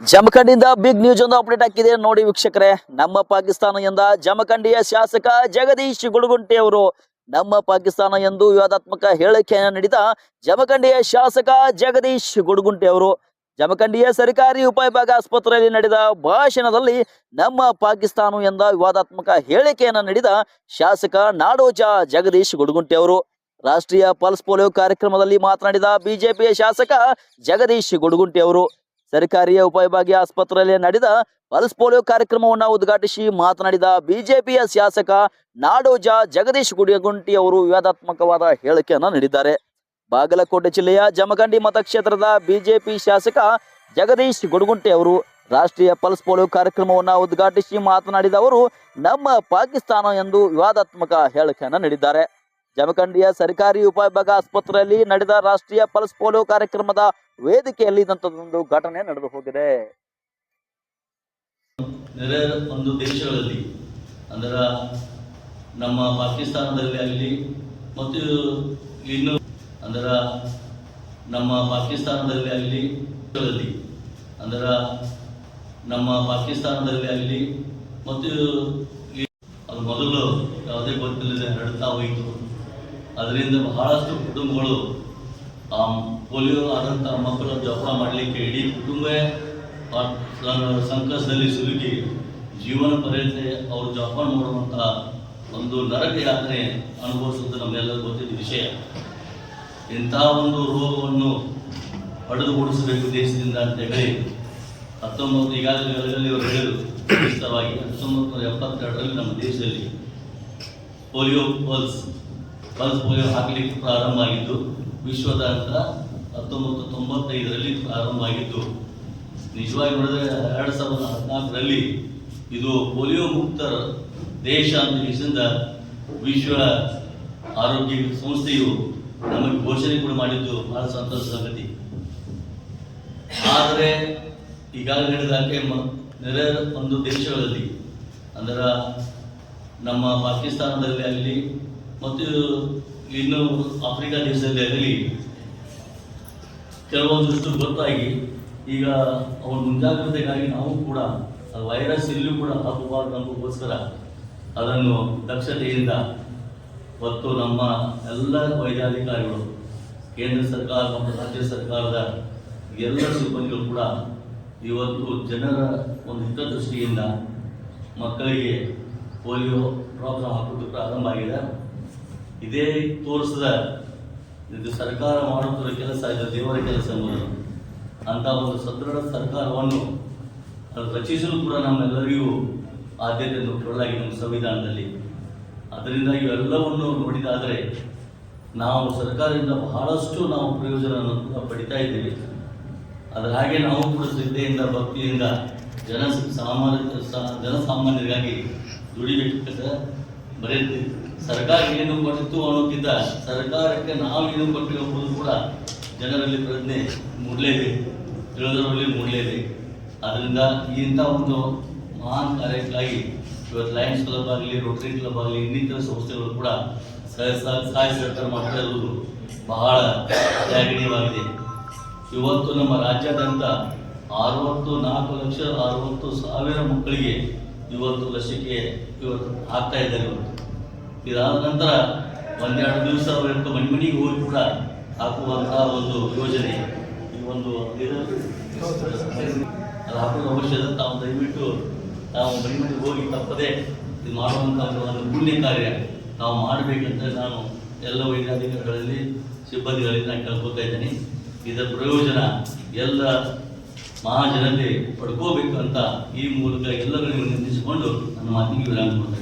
ಜಮಖಂಡಿಯಿಂದ big news ಒಂದು update ಹಾಕಿದೆ. ನೋಡಿ ವೀಕ್ಷಕರೇ, ನಮ್ಮ ಪಾಕಿಸ್ತಾನದಿಂದ ಜಮಖಂಡಿಯ ಶಾಸಕ ಜಗದೀಶ್ ಗುಡುಗುಂಟಿ ಅವರು ನಮ್ಮ ಪಾಕಿಸ್ತಾನ ಎಂದು ವಿವಾದಾತ್ಮಕ ಹೇಳಿಕೆಯನ್ನು ನೀಡಿದ ಜಮಖಂಡಿಯ ಶಾಸಕ ಜಗದೀಶ್ ಗುಡುಗುಂಟೆ ಅವರು. ಜಮಖಂಡಿಯ ಸರ್ಕಾರಿ ಉಪವಿಭಾಗ ಆಸ್ಪತ್ರೆಯಲ್ಲಿ ನಡೆದ ಭಾಷಣದಲ್ಲಿ ನಮ್ಮ ಪಾಕಿಸ್ತಾನ ಎಂದ ವಿವಾದಾತ್ಮಕ ಹೇಳಿಕೆಯನ್ನು ನೀಡಿದ ಶಾಸಕ ನಾಡೋಜ ಜಗದೀಶ್ ಗುಡುಗುಂಟೆ ಅವರು. ರಾಷ್ಟ್ರೀಯ ಪಲ್ಸ್ ಪೋಲಿಯೋ ಕಾರ್ಯಕ್ರಮದಲ್ಲಿ ಮಾತನಾಡಿದ ಬಿಜೆಪಿಯ ಶಾಸಕ ಜಗದೀಶ್ ಗುಡುಗುಂಟಿ ಅವರು. ಸರ್ಕಾರಿಯ ಉಪವಿಭಾಗೀಯ ಆಸ್ಪತ್ರೆಯಲ್ಲಿ ನಡೆದ ಪಲ್ಸ್ ಪೋಲಿಯೋ ಕಾರ್ಯಕ್ರಮವನ್ನು ಉದ್ಘಾಟಿಸಿ ಮಾತನಾಡಿದ ಬಿಜೆಪಿಯ ಶಾಸಕ ನಾಡೋಜ ಜಗದೀಶ್ ಗುಡಿಗುಂಟಿ ಅವರು ವಿವಾದಾತ್ಮಕವಾದ ಹೇಳಿಕೆಯನ್ನು ನೀಡಿದ್ದಾರೆ. ಬಾಗಲಕೋಟೆ ಜಿಲ್ಲೆಯ ಜಮಖಂಡಿ ಮತಕ್ಷೇತ್ರದ ಬಿಜೆಪಿ ಶಾಸಕ ಜಗದೀಶ್ ಗುಡುಗುಂಟಿ ಅವರು ರಾಷ್ಟ್ರೀಯ ಪಲ್ಸ್ ಪೋಲಿಯೋ ಕಾರ್ಯಕ್ರಮವನ್ನು ಉದ್ಘಾಟಿಸಿ ಮಾತನಾಡಿದ ಅವರು, ನಮ್ಮ ಪಾಕಿಸ್ತಾನ ಎಂದು ವಿವಾದಾತ್ಮಕ ಹೇಳಿಕೆಯನ್ನು ನೀಡಿದ್ದಾರೆ. ಜಮಖಂಡಿಯ ಸರ್ಕಾರಿ ಉಪವಿಭಾಗ ಆಸ್ಪತ್ರೆಯಲ್ಲಿ ನಡೆದ ರಾಷ್ಟ್ರೀಯ ಪಲ್ಸ್ ಪೋಲಿಯೋ ಕಾರ್ಯಕ್ರಮದ ವೇದಿಕೆಯಲ್ಲಿ ಇದಂತದೊಂದು ಘಟನೆ ನಡೆದು ಹೋಗಿದೆ ಒಂದು ದೇಶಗಳಲ್ಲಿ, ಅಂದರ ನಮ್ಮ ಪಾಕಿಸ್ತಾನದಲ್ಲಿ ಆಗಲಿ, ಮತ್ತು ಇನ್ನು, ಅಂದರ ನಮ್ಮ ಪಾಕಿಸ್ತಾನದಲ್ಲಿ ಆಗಲಿ ಅಂದರ ನಮ್ಮ ಪಾಕಿಸ್ತಾನದಲ್ಲಿ ಆಗಲಿ, ಮತ್ತು ಅದರಿಂದ ಬಹಳಷ್ಟು ಕುಟುಂಬಗಳು ಪೋಲಿಯೋ ಆದಂತಹ ಮಕ್ಕಳ ಜೋಪಾನ ಮಾಡಲಿಕ್ಕೆ ಇಡೀ ಕುಟುಂಬ ಸಂಕಷ್ಟದಲ್ಲಿ ಸಿಲುಕಿ ಜೀವನ ಪರ್ಯಂತ ಅವರು ಜೋಪಾನ ಮಾಡುವಂಥ ಒಂದು ನರಕ ಯಾತ್ರೆ ಅನುಭವಿಸುವುದು ನಮ್ಮೆಲ್ಲರಿಗೂ ಗೊತ್ತಿದ್ದ ವಿಷಯ. ಇಂಥ ಒಂದು ರೋಗವನ್ನು ಪಡೆದುಗೊಳಿಸಬೇಕು ದೇಶದಿಂದ ಅಂತ ಹೇಳಿ ಹತ್ತೊಂಬತ್ತು, ಈಗಾಗಲೇ ಅವರು ಹೇಳಿದರು. ಹತ್ತೊಂಬತ್ತು ನೂರ ಎಪ್ಪತ್ತೆರಡರಲ್ಲಿ ನಮ್ಮ ದೇಶದಲ್ಲಿ ಪೋಲಿಯೋ ಪಲ್ಸ್ ಪಲ್ಸ್ ಪೋಲಿಯೋ ಹಾಕಲಿಕ್ಕೆ ಪ್ರಾರಂಭ ಆಗಿದ್ದು ವಿಶ್ವದಾದ್ಯಂತ ಹತ್ತೊಂಬತ್ತು ತೊಂಬತ್ತೈದರಲ್ಲಿ ಪ್ರಾರಂಭ ಆಗಿದ್ದು, ನಿಜವಾಗಿ ನೋಡಿದ್ರೆ ಎರಡು ಸಾವಿರದ ಹದಿನಾಲ್ಕರಲ್ಲಿ ಇದು ಪೋಲಿಯೋ ಮುಕ್ತ ದೇಶ ಅಂತ ದೇಶದಿಂದ ವಿಶ್ವ ಆರೋಗ್ಯ ಸಂಸ್ಥೆಯು ನಮಗೆ ಘೋಷಣೆ ಕೂಡ ಮಾಡಿದ್ದು ಬಹಳ ಸಂತೋಷ ಸಂಗತಿ ಆದರೆ ಈಗಾಗಲೇ ಹೇಳಿದಾಗೆ ನೆರೆ ಒಂದು ದೇಶಗಳಲ್ಲಿ, ಅಂದರೆ ನಮ್ಮ ಪಾಕಿಸ್ತಾನದಲ್ಲಿ ಆಗಲಿ ಮತ್ತು ಇನ್ನು ಆಫ್ರಿಕಾ ದೇಶದಲ್ಲಿ ಆಗಲಿ ಕೆಲವೊಂದಿಷ್ಟು ಗೊತ್ತಾಗಿ ಈಗ ಅವ್ರ ಮುಂಜಾಗ್ರತೆಗಾಗಿ ನಾವು ಕೂಡ ವೈರಸ್ ಇಲ್ಲೂ ಕೂಡ ಹಬ್ಬಬಾರ್ದು ನಮಗೋಸ್ಕರ ಅದನ್ನು ದಕ್ಷತೆಯಿಂದ ಮತ್ತು ನಮ್ಮ ಎಲ್ಲ ವೈದ್ಯಾಧಿಕಾರಿಗಳು, ಕೇಂದ್ರ ಸರ್ಕಾರ ಮತ್ತು ರಾಜ್ಯ ಸರ್ಕಾರದ ಎಲ್ಲ ಸಿಬ್ಬಂದಿಗಳು ಕೂಡ ಇವತ್ತು ಜನರ ಒಂದು ಹಿತದೃಷ್ಟಿಯಿಂದ ಮಕ್ಕಳಿಗೆ ಪೋಲಿಯೋ ಪ್ರಾಬ್ಲಮ್ ಹಾಕೋದು ಪ್ರಾರಂಭ ಆಗಿದೆ. ಇದೇ ತೋರಿಸಿದ ಇದು ಸರ್ಕಾರ ಮಾಡುತ್ತಿರುವ ಕೆಲಸ, ಇದು ದೇವರ ಕೆಲಸ ಎಂಬುದು ಅಂತ ಒಂದು ಸದೃಢ ಸರ್ಕಾರವನ್ನು ರಚಿಸಲು ಕೂಡ ನಮ್ಮೆಲ್ಲರಿಗೂ ಆದ್ಯತೆ ಕೊಡಲಾಗಿದೆ ನಮ್ಮ ಸಂವಿಧಾನದಲ್ಲಿ. ಅದರಿಂದ ಇವೆಲ್ಲವನ್ನು ನೋಡಿದಾದರೆ ನಾವು ಸರ್ಕಾರದಿಂದ ಬಹಳಷ್ಟು ನಾವು ಪ್ರಯೋಜನವನ್ನು ಕೂಡ ಪಡಿತಾ ಇದ್ದೀವಿ. ಅದರ ಹಾಗೆ ನಾವು ಕೂಡ ಶ್ರದ್ಧೆಯಿಂದ, ಭಕ್ತಿಯಿಂದ ಜನ ಸಾಮಾನ್ಯ ಜನಸಾಮಾನ್ಯರಿಗಾಗಿ ದುಡಿಬೇಕು ಬರೀ ಸರ್ಕಾರ ಏನು ಕೊಟ್ಟಿತ್ತು ಅನ್ನೋಕ್ಕಿಂತ ಸರ್ಕಾರಕ್ಕೆ ನಾವು ಏನು ಕೊಟ್ಟಿವಿ ಎಂಬುದು ಕೂಡ ಜನರಲ್ಲಿ ಪ್ರಜ್ಞೆ ಮೂಡಲೇಬೇಕು, ತಿಳಿದವರಲ್ಲಿ ಮೂಡಲೇಬೇಕು. ಅದರಿಂದ ಇಂಥ ಒಂದು ಮಹಾನ್ ಕಾರ್ಯಕ್ಕಾಗಿ ಇವತ್ತು ಲಯನ್ಸ್ ಕ್ಲಬ್ ಆಗಲಿ, ರೋಟರಿ ಕ್ಲಬ್ ಆಗಲಿ, ಇನ್ನಿತರ ಸಂಸ್ಥೆಗಳು ಕೂಡ ಸಹ ಸಹ- ಸಹಾಯ ಸರ್ಕಾರ ಮಾಡ್ತಾ ಬಹಳ ಶ್ಲಾಘನೀಯವಾಗಿದೆ ಇವತ್ತು ನಮ್ಮ ರಾಜ್ಯಾದ್ಯಂತ ಅರವತ್ತು ನಾಲ್ಕು ಲಕ್ಷ ಅರವತ್ತು ಸಾವಿರ ಮಕ್ಕಳಿಗೆ ಇವತ್ತು ಲಸಿಕೆ ಇವತ್ತು ಆಗ್ತಾ ಇದ್ದಾರೆ ಇವತ್ತು. ಇದಾದ ನಂತರ ಒಂದೆರಡು ದಿವಸ ಅವತ್ತು ಮನೆ ಮನೆಗೆ ಹೋಗಿ ಕೂಡ ಹಾಕುವಂತಹ ಒಂದು ಯೋಜನೆ ಈ ಒಂದು ಅದು ಹಾಕೋದು ಅವಶ್ಯದ ತಾವು ದಯವಿಟ್ಟು ನಾವು ಮನೆ ಮನೆಗೆ ಹೋಗಿ ತಪ್ಪದೆ ಇದು ಮಾಡುವಂತಹ ಒಂದು ಪುಣ್ಯ ಕಾರ್ಯ ನಾವು ಮಾಡಬೇಕಂತ ನಾನು ಎಲ್ಲ ವೈದ್ಯಾಧಿಕಾರಿಗಳಲ್ಲಿ, ಸಿಬ್ಬಂದಿಗಳಲ್ಲಿ ನಾನು ಕೇಳ್ಕೊತಾ ಇದ್ದೀನಿ. ಇದರ ಪ್ರಯೋಜನ ಎಲ್ಲ ಮಹಾಜನತೆ ಪಡ್ಕೋಬೇಕು ಅಂತ ಈ ಮೂಲಕ ಎಲ್ಲರನ್ನು ನಿಂದಿಸಿಕೊಂಡು ನನ್ನ ಮಾತಿಗೆ ವಿರಾಮ ಕೊಡ್ತಾ ಇದ್ದೀನಿ.